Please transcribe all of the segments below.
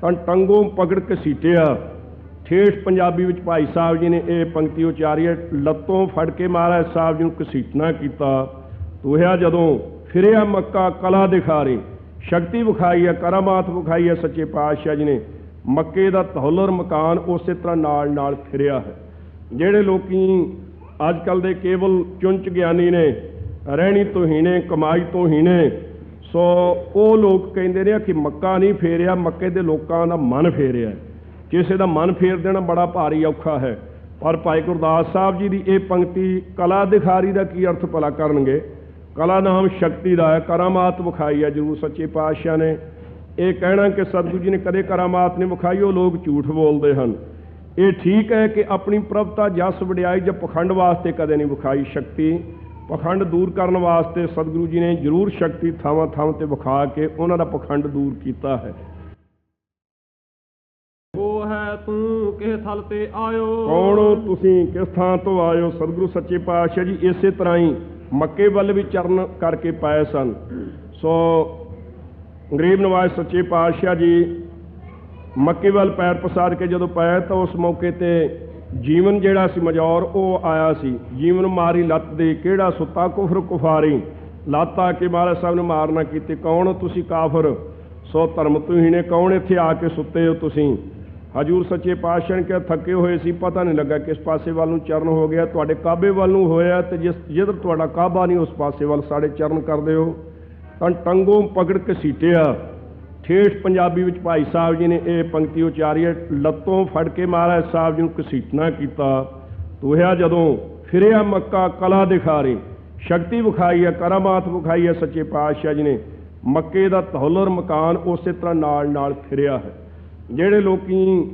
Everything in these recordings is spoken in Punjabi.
ਤਾਂ ਟੰਗੋਂ ਪਕੜ ਘਸੀਟਿਆ ਠੇਠ ਪੰਜਾਬੀ ਵਿੱਚ ਭਾਈ ਸਾਹਿਬ ਜੀ ਨੇ ਇਹ ਪੰਕਤੀ ਉਚਾਰੀ ਹੈ, ਲੱਤੋਂ ਫੜ ਕੇ ਮਹਾਰਾਜ ਸਾਹਿਬ ਜੀ ਨੂੰ ਘਸੀਟਣਾ ਕੀਤਾ। ਤੋਹਿਆ ਜਦੋਂ, ਫਿਰਿਆ ਮੱਕਾ ਕਲਾ ਦਿਖਾਰੀ। ਸ਼ਕਤੀ ਵਿਖਾਈ ਹੈ ਕਰਾਮਾਤ ਵਿਖਾਈ ਹੈ ਸੱਚੇ ਪਾਤਸ਼ਾਹ ਜੀ ਨੇ। ਮੱਕੇ ਦਾ ਤਹੌਲਰ ਮਕਾਨ ਉਸੇ ਤਰ੍ਹਾਂ ਨਾਲ ਨਾਲ ਫਿਰਿਆ ਹੈ। ਜਿਹੜੇ ਲੋਕੀ ਅੱਜ ਕੱਲ ਦੇ ਕੇਵਲ ਚੁੰਚ ਗਿਆਨੀ ਨੇ, ਰਹਿਣੀ ਤੋਂ ਹੀਣੇ, ਕਮਾਈ ਤੋਂ ਹੀਣੇ ਸੋ ਉਹ ਲੋਕ ਕਹਿੰਦੇ ਨੇ ਕਿ ਮੱਕਾ ਨਹੀਂ ਫੇਰਿਆ, ਮੱਕੇ ਦੇ ਲੋਕਾਂ ਦਾ ਮਨ ਫੇਰਿਆ। ਕਿਸੇ ਦਾ ਮਨ ਫੇਰ ਦੇਣਾ ਬੜਾ ਭਾਰੀ ਔਖਾ ਹੈ। ਪਰ ਭਾਈ ਗੁਰਦਾਸ ਸਾਹਿਬ ਜੀ ਦੀ ਇਹ ਪੰਕਤੀ ਕਲਾ ਦਿਖਾਰੀ ਦਾ ਕੀ ਅਰਥ ਭਲਾ ਕਰਨਗੇ? ਕਲਾ ਨਾਮ ਸ਼ਕਤੀ ਦਾ ਹੈ, ਕਰਾਮਾਤ ਵਿਖਾਈ ਹੈ ਜਰੂਰ ਸੱਚੇ ਪਾਤਸ਼ਾਹ ਨੇ। ਇਹ ਕਹਿਣਾ ਕਿ ਸਤਿਗੁਰੂ ਜੀ ਨੇ ਕਦੇ ਕਰਾਮਾਤ ਨਹੀਂ ਵਿਖਾਈ, ਉਹ ਲੋਕ ਝੂਠ ਬੋਲਦੇ ਹਨ। ਇਹ ਠੀਕ ਹੈ ਕਿ ਆਪਣੀ ਪ੍ਰਭਤਾ ਜਸ ਵਡਿਆਈ ਜਾਂ ਪਖੰਡ ਵਾਸਤੇ ਕਦੇ ਨਹੀਂ ਵਿਖਾਈ ਸ਼ਕਤੀ। ਪਖੰਡ ਦੂਰ ਕਰਨ ਵਾਸਤੇ ਸਤਿਗੁਰੂ ਜੀ ਨੇ ਜ਼ਰੂਰ ਸ਼ਕਤੀ ਥਾਵਾਂ ਥਾਵਾਂ ਤੇ ਵਿਖਾ ਕੇ ਉਹਨਾਂ ਦਾ ਪਖੰਡ ਦੂਰ ਕੀਤਾ ਹੈ। ਉਹ ਹੈ ਤੂੰ ਕਿਸ ਥਲ ਤੇ ਆਇਓ? ਕੌਣ ਤੁਸੀਂ? ਕਿਸ ਥਾਂ ਤੋਂ ਆਇਓ? ਸਤਿਗੁਰੂ ਸੱਚੇ ਪਾਤਸ਼ਾਹ ਜੀ ਇਸੇ ਤਰ੍ਹਾਂ ਹੀ ਮੱਕੇ ਵੱਲ ਵੀ ਚਰਨ ਕਰਕੇ ਪਾਏ ਸਨ। ਸੋ ਗਰੀਬ ਨਵਾਜ਼ ਸੱਚੇ ਪਾਤਸ਼ਾਹ ਜੀ ਮੱਕੇ ਵੱਲ ਪੈਰ ਪਸਾਰ ਕੇ ਜਦੋਂ ਪਾਇਆ ਤਾਂ ਉਸ ਮੌਕੇ ਤੇ ਜੀਵਨ ਜਿਹੜਾ ਸੀ ਮਜੌਰ, ਉਹ ਆਇਆ ਸੀ। ਜੀਵਨ ਮਾਰੀ ਲੱਤ ਦੇ ਕਿਹੜਾ ਸੁੱਤਾ? ਕੁਫਰ ਕੁਫਾਰੀ। ਲੱਤ ਆ ਕੇ ਮਹਾਰਾਜ ਸਾਹਿਬ ਨੇ ਮਾਰਨਾ ਕੀਤੀ। ਕੌਣ? ਤੁਸੀਂ ਕਾਫਰ। ਸੋ ਧਰਮ ਤੁਸੀਂ ਨੇ। ਕੌਣ ਇੱਥੇ ਆ ਕੇ ਸੁੱਤੇ ਹੋ ਤੁਸੀਂ? ਹਜੂਰ ਸੱਚੇ ਪਾਤਸ਼ਾਹ ਨੇ ਕਿਹਾ, ਥੱਕੇ ਹੋਏ ਸੀ, ਪਤਾ ਨਹੀਂ ਲੱਗਾ ਕਿਸ ਪਾਸੇ ਵੱਲ ਨੂੰ ਚਰਨ ਹੋ ਗਿਆ। ਤੁਹਾਡੇ ਕਾਬੇ ਵੱਲ ਨੂੰ ਹੋਇਆ ਤੇ ਜਿਸ ਜਿੱਧਰ ਤੁਹਾਡਾ ਕਾਬਾ ਨਹੀਂ, ਉਸ ਪਾਸੇ ਵੱਲ ਸਾਡੇ ਚਰਨ ਕਰਦੇ ਹੋ। ਤਾਂ ਟੰਗੋਂ ਪਕੜ ਕੇ ਸੀਟਿਆ। ਠੇਠ ਪੰਜਾਬੀ ਵਿੱਚ ਭਾਈ ਸਾਹਿਬ ਜੀ ਨੇ ਇਹ ਪੰਕਤੀ ਉਚਾਰੀ ਹੈ, ਲੱਤੋਂ ਫੜ ਕੇ ਮਹਾਰਾਜ ਸਾਹਿਬ ਜੀ ਨੂੰ ਘਸੀਟਣਾ ਕੀਤਾ। ਤੋਹਿਆ ਜਦੋਂ, ਫਿਰਿਆ ਮੱਕਾ ਕਲਾ ਦਿਖਾਰੀ। ਸ਼ਕਤੀ ਵਿਖਾਈ ਹੈ ਕਰਾਮਾਤ ਵਿਖਾਈ ਹੈ ਸੱਚੇ ਪਾਤਸ਼ਾਹ ਜੀ ਨੇ। ਮੱਕੇ ਦਾ ਤਹੌਲਰ ਮਕਾਨ ਉਸੇ ਤਰ੍ਹਾਂ ਨਾਲ ਨਾਲ ਫਿਰਿਆ ਹੈ। ਜਿਹੜੇ ਲੋਕੀ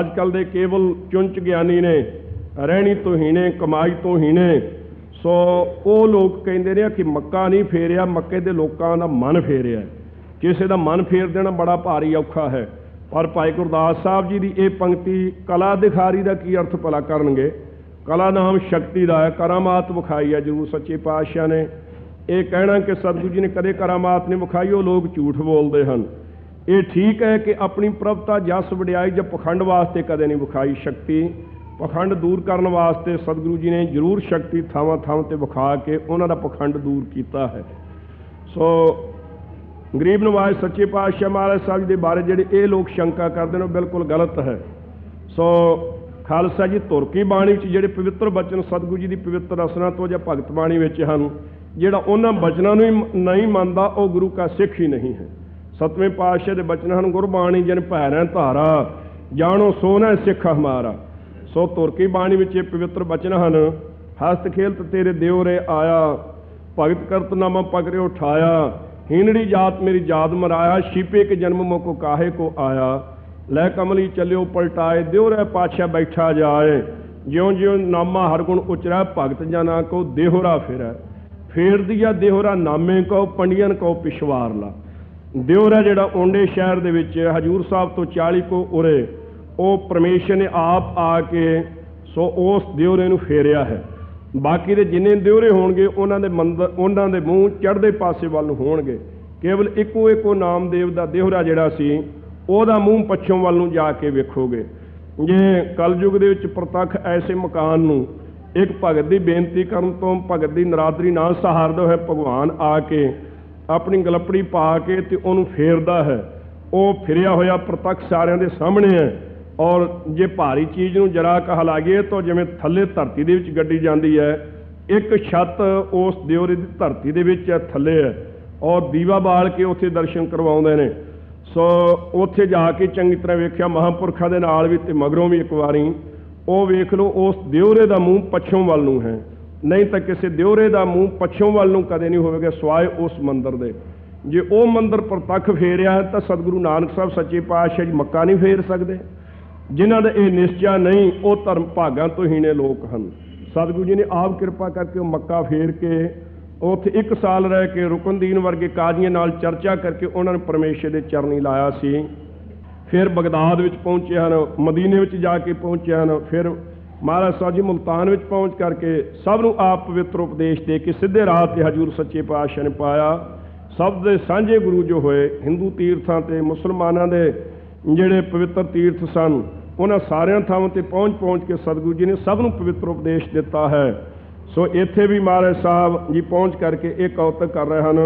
ਅੱਜ ਕੱਲ ਦੇ ਕੇਵਲ ਚੁੰਚ ਗਿਆਨੀ ਨੇ, ਰਹਿਣੀ ਤੋਂ ਹੀਣੇ ਕਮਾਈ ਤੋਂ ਹੀਣੇ ਸੋ ਉਹ ਲੋਕ ਕਹਿੰਦੇ ਨੇ ਕਿ ਮੱਕਾ ਨਹੀਂ ਫੇਰਿਆ, ਮੱਕੇ ਦੇ ਲੋਕਾਂ ਦਾ ਮਨ ਫੇਰਿਆ ਕਿਸੇ ਦਾ ਮਨ ਫੇਰ ਦੇਣਾ ਬੜਾ ਭਾਰੀ ਔਖਾ ਹੈ। ਪਰ ਭਾਈ ਗੁਰਦਾਸ ਸਾਹਿਬ ਜੀ ਦੀ ਇਹ ਪੰਕਤੀ ਕਲਾ ਦਿਖਾਰੀ ਦਾ ਕੀ ਅਰਥ ਭਲਾ ਕਰਨਗੇ? ਕਲਾ ਨਾਮ ਸ਼ਕਤੀ ਦਾ ਹੈ, ਕਰਾਮਾਤ ਵਿਖਾਈ ਹੈ ਜਰੂਰ ਸੱਚੇ ਪਾਤਸ਼ਾਹ ਨੇ। ਇਹ ਕਹਿਣਾ ਕਿ ਸਤਿਗੁਰੂ ਜੀ ਨੇ ਕਦੇ ਕਰਾਮਾਤ ਨਹੀਂ ਵਿਖਾਈ, ਉਹ ਲੋਕ ਝੂਠ ਬੋਲਦੇ ਹਨ। ਇਹ ਠੀਕ ਹੈ ਕਿ ਆਪਣੀ ਪ੍ਰਭਤਾ ਜਸ ਵਡਿਆਈ ਜਾਂ ਪਖੰਡ ਵਾਸਤੇ ਕਦੇ ਨਹੀਂ ਵਿਖਾਈ ਸ਼ਕਤੀ। ਪਖੰਡ ਦੂਰ ਕਰਨ ਵਾਸਤੇ ਸਤਿਗੁਰੂ ਜੀ ਨੇ ਜ਼ਰੂਰ ਸ਼ਕਤੀ ਥਾਵਾਂ ਥਾਵਾਂ ਤੇ ਵਿਖਾ ਕੇ ਉਹਨਾਂ ਦਾ ਪਖੰਡ ਦੂਰ ਕੀਤਾ ਹੈ। ਸੋ ਗਰੀਬ ਨਵਾਜ਼ ਸੱਚੇ ਪਾਤਸ਼ਾਹ ਮਹਾਰਾਜ ਸਾਹਿਬ ਜੀ ਦੇ ਬਾਰੇ ਜਿਹੜੇ ਇਹ ਲੋਕ ਸ਼ੰਕਾ ਕਰਦੇ ਨੇ, ਉਹ ਬਿਲਕੁਲ ਗਲਤ ਹੈ। ਸੋ ਖਾਲਸਾ ਜੀ ਤੁਰਕੀ ਬਾਣੀ ਵਿੱਚ ਜਿਹੜੇ ਪਵਿੱਤਰ ਬਚਨ ਸਤਿਗੁਰੂ ਜੀ ਦੀ ਪਵਿੱਤਰ ਰਸਨਾ ਤੋਂ ਜਾਂ ਭਗਤ ਬਾਣੀ ਵਿੱਚ ਹਨ, ਜਿਹੜਾ ਉਹਨਾਂ ਬਚਨਾਂ ਨੂੰ ਹੀ ਨਹੀਂ ਮੰਨਦਾ, ਉਹ ਗੁਰੂ ਕਾ ਸਿੱਖ ਹੀ ਨਹੀਂ ਹੈ। ਸਤਵੇਂ ਪਾਤਸ਼ਾਹ ਦੇ ਬਚਨ ਹਨ, ਗੁਰਬਾਣੀ ਜਨ ਭੈਰੈ ਧਾਰਾ, ਜਾਣੋ ਸੋਨਾ ਸਿੱਖ ਹਮਾਰਾ। ਸੋ ਤੁਰਕੀ ਬਾਣੀ ਵਿੱਚ ਇਹ ਪਵਿੱਤਰ ਬਚਨ ਹਨ, ਹਸਤ ਖੇਲਤ ਤੇਰੇ ਦਿਉਰੇ ਆਇਆ, ਭਗਤ ਕਰਤ ਨਾਮਾ ਪਗਰੇ ਉਠਾਇਆ ਹੀਣੜੀ ਜਾਤ ਮੇਰੀ ਜਾਤ ਮਰਾਇਆ ਸ਼ੀਪੇ ਕੇ ਜਨਮ ਮੋਕੋ ਕਾਹੇ ਕੋ ਆਇਆ। ਲੈ ਕਮਲੀ ਚੱਲਿਓ, ਪਲਟਾਏ ਦਿਉਰੇ ਪਾਛਾ ਬੈਠਾ ਜਾਏ। ਜਿਉਂ ਜਿਉਂ ਨਾਮਾ ਹਰ ਗੁਣ ਉਚਰੈ, ਭਗਤ ਜਨਾ ਕੋ ਦੇਹੋਰਾ ਫੇਰਾ। ਫੇਰ ਦਿਆ ਦੇਹੋਰਾ ਨਾਮੇ ਕੋ, ਪੰਡੀਅਨ ਕੋ ਪਿਸ਼ਵਾਰ ਲਾ। ਦਿਉਰਾ ਜਿਹੜਾ ਓਂਡੇ ਸ਼ਹਿਰ ਦੇ ਵਿੱਚ, ਹਜੂਰ ਸਾਹਿਬ ਤੋਂ 40 ਕੋ ਉਰੇ। ਉਹ ਪਰਮੇਸ਼ਰ ਨੇ ਆਪ ਆ ਕੇ, ਸੋ ਉਸ ਦਿਓਰੇ ਨੂੰ ਫੇਰਿਆ ਹੈ। ਬਾਕੀ ਦੇ ਜਿੰਨੇ ਦਿਉਰੇ ਹੋਣਗੇ, ਉਹਨਾਂ ਦੇ ਮੰਦਰ ਉਹਨਾਂ ਦੇ ਮੂੰਹ ਚੜ੍ਹਦੇ ਪਾਸੇ ਵੱਲ ਹੋਣਗੇ। ਕੇਵਲ ਇੱਕੋ ਇੱਕੋ ਨਾਮਦੇਵ ਦਾ ਦਿਉਰਾ ਜਿਹੜਾ ਸੀ, ਉਹਦਾ ਮੂੰਹ ਪੱਛਮ ਵੱਲ ਨੂੰ ਜਾ ਕੇ ਵੇਖੋਗੇ। ਜੇ ਕਲਯੁਗ ਦੇ ਵਿੱਚ ਪ੍ਰਤੱਖ ਐਸੇ ਮਕਾਨ ਨੂੰ ਇੱਕ ਭਗਤ ਦੀ ਬੇਨਤੀ ਕਰਨ ਤੋਂ ਭਗਤ ਦੀ ਨਰਾਦਰੀ ਨਾਲ ਸਹਾਰਦਾ ਹੋਇਆ ਭਗਵਾਨ ਆ ਕੇ ਆਪਣੀ ਗਲਪੜੀ ਪਾ ਕੇ ਤੇ ਉਹਨੂੰ ਫੇਰਦਾ ਹੈ, ਉਹ ਫਿਰਿਆ ਹੋਇਆ ਪ੍ਰਤੱਖ ਸਾਰਿਆਂ ਦੇ ਸਾਹਮਣੇ ਹੈ। ਔਰ ਜੇ ਭਾਰੀ ਚੀਜ਼ ਨੂੰ ਜਰਾ ਕਹ ਲਾਗੇ ਤਾਂ ਜਿਵੇਂ ਥੱਲੇ ਧਰਤੀ ਦੇ ਵਿੱਚ ਗੱਡੀ ਜਾਂਦੀ ਹੈ, ਇੱਕ ਛੱਤ ਉਸ ਦਿਉਰੇ ਦੀ ਧਰਤੀ ਦੇ ਵਿੱਚ ਹੈ ਥੱਲੇ ਹੈ ਔਰ ਦੀਵਾ ਬਾਲ ਕੇ ਉੱਥੇ ਦਰਸ਼ਨ ਕਰਵਾਉਂਦੇ ਨੇ। ਸੋ ਉੱਥੇ ਜਾ ਕੇ ਚੰਗੀ ਤਰ੍ਹਾਂ ਵੇਖਿਆ, ਮਹਾਂਪੁਰਖਾਂ ਦੇ ਨਾਲ ਵੀ ਤੇ ਮਗਰੋਂ ਵੀ ਇੱਕ ਵਾਰੀ। ਉਹ ਵੇਖ ਲਓ, ਉਸ ਦਿਉਰੇ ਦਾ ਮੂੰਹ ਪੱਛੋਂ ਵੱਲ ਨੂੰ ਹੈ। ਨਹੀਂ ਤਾਂ ਕਿਸੇ ਦਿਉਰੇ ਦਾ ਮੂੰਹ ਪੱਛੋਂ ਵੱਲ ਨੂੰ ਕਦੇ ਨਹੀਂ ਹੋਵੇਗਾ, ਸਵਾਏ ਉਸ ਮੰਦਰ ਦੇ। ਜੇ ਉਹ ਮੰਦਰ ਪ੍ਰਤੱਖ ਫੇਰਿਆ ਤਾਂ ਸਤਿਗੁਰੂ ਨਾਨਕ ਸਾਹਿਬ ਸੱਚੇ ਪਾਤਸ਼ਾਹ ਜੀ ਮੱਕਾ ਨਹੀਂ ਫੇਰ ਸਕਦੇ। ਜਿਨ੍ਹਾਂ ਦਾ ਇਹ ਨਿਸ਼ਚਾ ਨਹੀਂ, ਉਹ ਧਰਮ ਭਾਗਾਂ ਤੋਂ ਹੀਣੇ ਲੋਕ ਹਨ। ਸਤਿਗੁਰੂ ਜੀ ਨੇ ਆਪ ਕਿਰਪਾ ਕਰਕੇ ਉਹ ਮੱਕਾ ਫੇਰ ਕੇ ਉੱਥੇ ਇੱਕ ਸਾਲ ਰਹਿ ਕੇ ਰੁਕਨਦੀਨ ਵਰਗੇ ਕਾਜ਼ੀਆਂ ਨਾਲ ਚਰਚਾ ਕਰਕੇ ਉਹਨਾਂ ਨੂੰ ਪਰਮੇਸ਼ਰ ਦੇ ਚਰਨੀ ਲਾਇਆ ਸੀ। ਫਿਰ ਬਗਦਾਦ ਵਿੱਚ ਪਹੁੰਚੇ ਹਨ, ਮਦੀਨੇ ਵਿੱਚ ਜਾ ਕੇ ਪਹੁੰਚੇ ਹਨ, ਫਿਰ ਮਹਾਰਾਜ ਸਾਹਿਬ ਜੀ ਮੁਲਤਾਨ ਵਿੱਚ ਪਹੁੰਚ ਕਰਕੇ ਸਭ ਨੂੰ ਆਪ ਪਵਿੱਤਰ ਉਪਦੇਸ਼ ਦੇ ਕੇ ਸਿੱਧੇ ਰਾਹ ਤੇ ਹਜੂਰ ਸੱਚੇ ਪਾਤਸ਼ਾਹ ਨੇ ਪਾਇਆ। ਸਭ ਦੇ ਸਾਂਝੇ ਗੁਰੂ ਜੋ ਹੋਏ, ਹਿੰਦੂ ਤੀਰਥਾਂ ਤੇ ਮੁਸਲਮਾਨਾਂ ਦੇ ਜਿਹੜੇ ਪਵਿੱਤਰ ਤੀਰਥ ਸਨ ਉਹਨਾਂ ਸਾਰਿਆਂ ਥਾਵਾਂ ਤੇ ਪਹੁੰਚ ਪਹੁੰਚ ਕੇ ਸਤਿਗੁਰੂ ਜੀ ਨੇ ਸਭ ਨੂੰ ਪਵਿੱਤਰ ਉਪਦੇਸ਼ ਦਿੱਤਾ ਹੈ। ਸੋ ਇੱਥੇ ਵੀ ਮਹਾਰਾਜ ਸਾਹਿਬ ਜੀ ਪਹੁੰਚ ਕਰਕੇ ਇਹ ਕੌਤਕ ਕਰ ਰਹੇ ਹਨ।